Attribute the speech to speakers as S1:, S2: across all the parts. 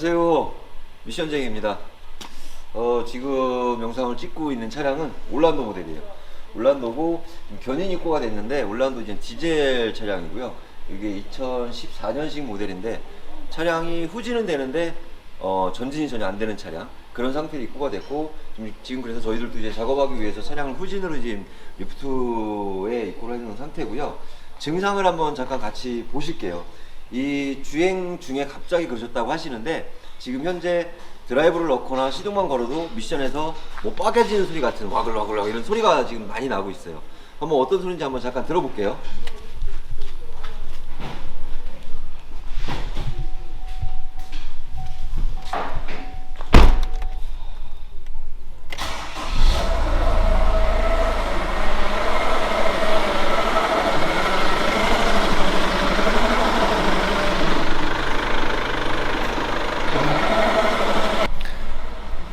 S1: 안녕하세요. 미션쟁입니다. 어, 지금 영상을 찍고 있는 차량은 올란도 모델이에요. 올란도고 견인 입고가 됐는데 올란도 이제 디젤 차량이고요. 이게 2014년식 모델인데 차량이 후진은 되는데 어, 전진이 전혀 안 되는 차량 그런 상태로 입고가 됐고 지금 그래서 저희들도 이제 작업하기 위해서 차량을 후진으로 지금 리프트에 입고를 해놓은 상태고요. 증상을 한번 잠깐 같이 보실게요. 이 주행 중에 갑자기 그러셨다고 하시는데 지금 현재 드라이브를 넣거나 시동만 걸어도 미션에서 뭐 빠개지는 소리 같은 와글와글 이런 소리가 지금 많이 나고 있어요. 한번 어떤 소리인지 한번 잠깐 들어볼게요.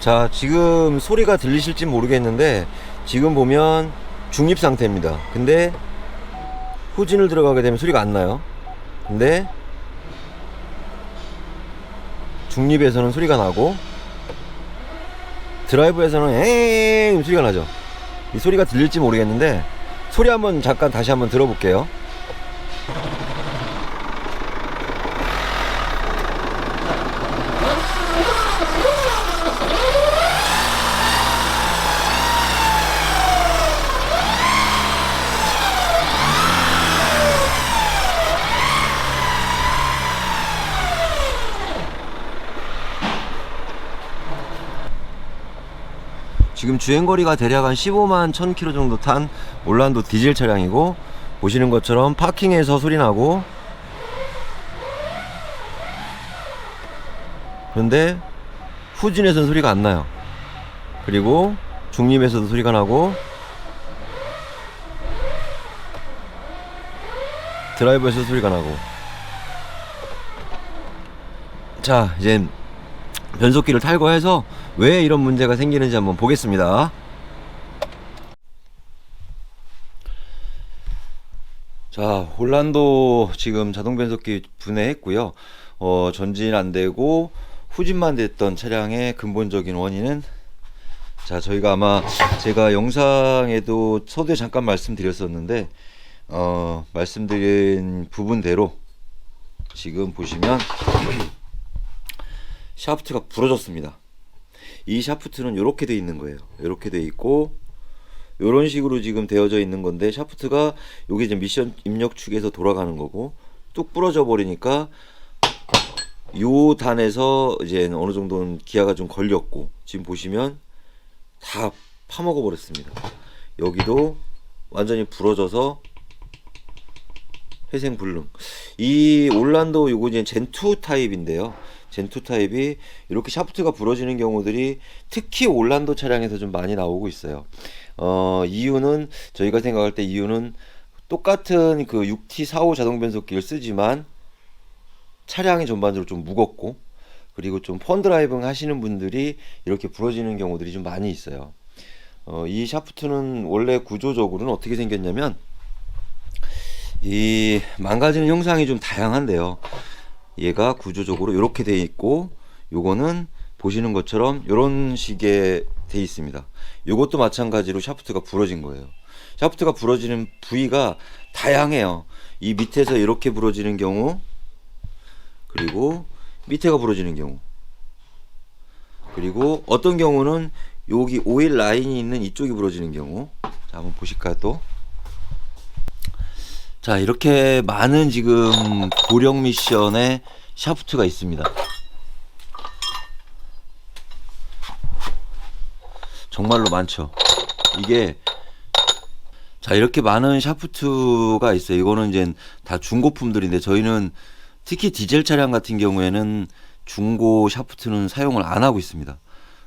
S1: 자, 지금 소리가 들리실지 모르겠는데 지금 보면 중립 상태입니다. 근데 후진을 들어가게 되면 소리가 안 나요. 근데 중립에서는 소리가 나고 드라이브에서는 엥 소리가 나죠. 이 소리가 들릴지 모르겠는데 소리 한번 잠깐 다시 한번 들어볼게요. 지금 주행거리가 대략 한 15만 1000km 정도 탄 올란도 디젤 차량이고 보시는 것처럼 파킹에서 소리 나고. 그런데 후진에서는 소리가 안 나요. 그리고 중립에서도 소리가 나고. 드라이브에서 도 소리가 나고. 자 이제 변속기를 탈거해서 왜 이런 문제가 생기는지 한번 보겠습니다. 자, 홀란도 지금 자동 변속기 분해했고요. 어, 전진 안 되고 후진만 됐던 차량의 근본적인 원인은 자, 저희가 아마 제가 영상에도 서두에 잠깐 말씀드렸었는데 어, 말씀드린 부분대로 지금 보시면 샤프트가 부러졌습니다. 이 샤프트는 이렇게 돼 있는 거예요. 이렇게 돼 있고 이런 식으로 지금 되어져 있는 건데 샤프트가 여기 이제 미션 입력 축에서 돌아가는 거고 뚝 부러져 버리니까 요 단에서 이제 어느 정도는 기아가 좀 걸렸고 지금 보시면 다 파먹어 버렸습니다. 여기도 완전히 부러져서 회생 불능. 이 올란도 요거 이제 젠2 타입인데요. 젠2 타입이 이렇게 샤프트가 부러지는 경우들이 특히 올란도 차량에서 좀 많이 나오고 있어요. 어, 이유는 저희가 생각할 때 이유는 똑같은 그 6T45 자동 변속기를 쓰지만 차량이 전반적으로 좀 무겁고 그리고 좀 펀드라이빙 하시는 분들이 이렇게 부러지는 경우들이 좀 많이 있어요. 어, 이 샤프트는 원래 구조적으로는 어떻게 생겼냐면 이 망가지는 형상이 좀 다양한데요. 얘가 구조적으로 이렇게 돼 있고 요거는 보시는 것처럼 이런 식의 돼 있습니다. 요것도 마찬가지로 샤프트가 부러진 거예요. 샤프트가 부러지는 부위가 다양해요. 이 밑에서 이렇게 부러지는 경우 그리고 밑에가 부러지는 경우 그리고 어떤 경우는 여기 오일 라인이 있는 이쪽이 부러지는 경우 자 한번 보실까요 또 자, 이렇게 많은 지금 고령 미션에 샤프트가 있습니다. 정말로 많죠. 이게 자, 이렇게 많은 샤프트가 있어요. 이거는 이제 다 중고품들인데 저희는 특히 디젤 차량 같은 경우에는 중고 샤프트는 사용을 안 하고 있습니다.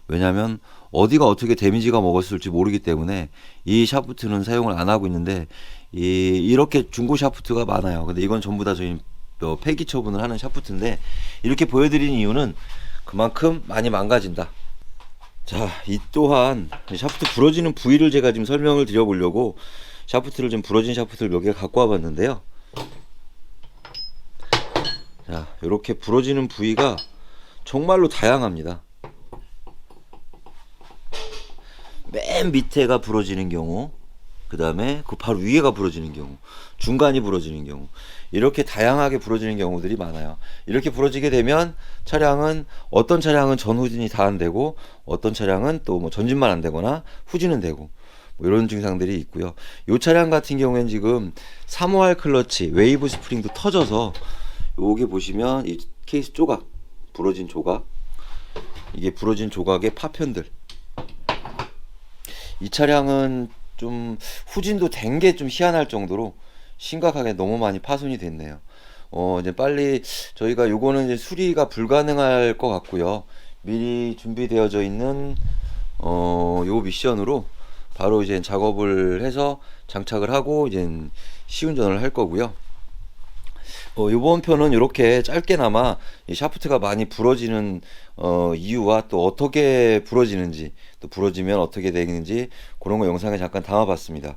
S1: 왜냐하면 어디가 어떻게 데미지가 먹었을지 모르기 때문에 이 샤프트는 사용을 안 하고 있는데 이 이렇게 중고 샤프트가 많아요. 근데 이건 전부 다 저희 어, 폐기 처분을 하는 샤프트인데 이렇게 보여드리는 이유는 그만큼 많이 망가진다. 자, 이 또한 샤프트 부러지는 부위를 제가 지금 설명을 드려보려고 샤프트를 좀 부러진 샤프트를 몇 개 갖고 와봤는데요. 자, 이렇게 부러지는 부위가 정말로 다양합니다. 맨 밑에가 부러지는 경우, 그 다음에 그 바로 위에가 부러지는 경우, 중간이 부러지는 경우, 이렇게 다양하게 부러지는 경우들이 많아요. 이렇게 부러지게 되면 차량은 어떤 차량은 전 후진이 다 안 되고, 어떤 차량은 또 뭐 전진만 안 되거나 후진은 되고, 뭐 이런 증상들이 있고요. 이 차량 같은 경우에는 지금 3호알 클러치, 웨이브 스프링도 터져서, 요게 보시면 이 케이스 조각, 부러진 조각, 이게 부러진 조각의 파편들. 이 차량은 좀 후진도 된 게 좀 희한할 정도로 심각하게 너무 많이 파손이 됐네요. 어, 이제 빨리 저희가 요거는 이제 수리가 불가능할 것 같고요. 미리 준비되어져 있는 어, 요 미션으로 바로 이제 작업을 해서 장착을 하고 이제 시운전을 할 거고요. 어, 이번 편은 이렇게 짧게나마 이 샤프트가 많이 부러지는 어, 이유와 또 어떻게 부러지는지 또 부러지면 어떻게 되는지 그런 거 영상에 잠깐 담아봤습니다.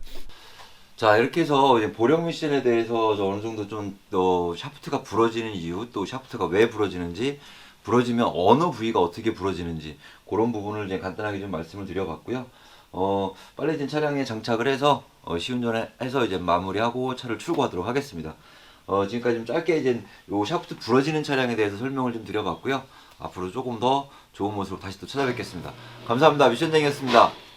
S1: 자 이렇게 해서 보령 미션에 대해서 저 어느 정도 좀또 샤프트가 부러지는 이유 또 샤프트가 왜 부러지는지 부러지면 어느 부위가 어떻게 부러지는지 그런 부분을 이제 간단하게 좀 말씀을 드려봤고요. 어 이제 차량에 장착을 해서 어, 시운전해서 이제 마무리하고 차를 출고하도록 하겠습니다. 어, 지금까지 좀 짧게 이제 요 샤프트 부러지는 차량에 대해서 설명을 좀 드려봤고요. 앞으로 조금 더 좋은 모습으로 다시 또 찾아뵙겠습니다. 감사합니다. 미션장이었습니다.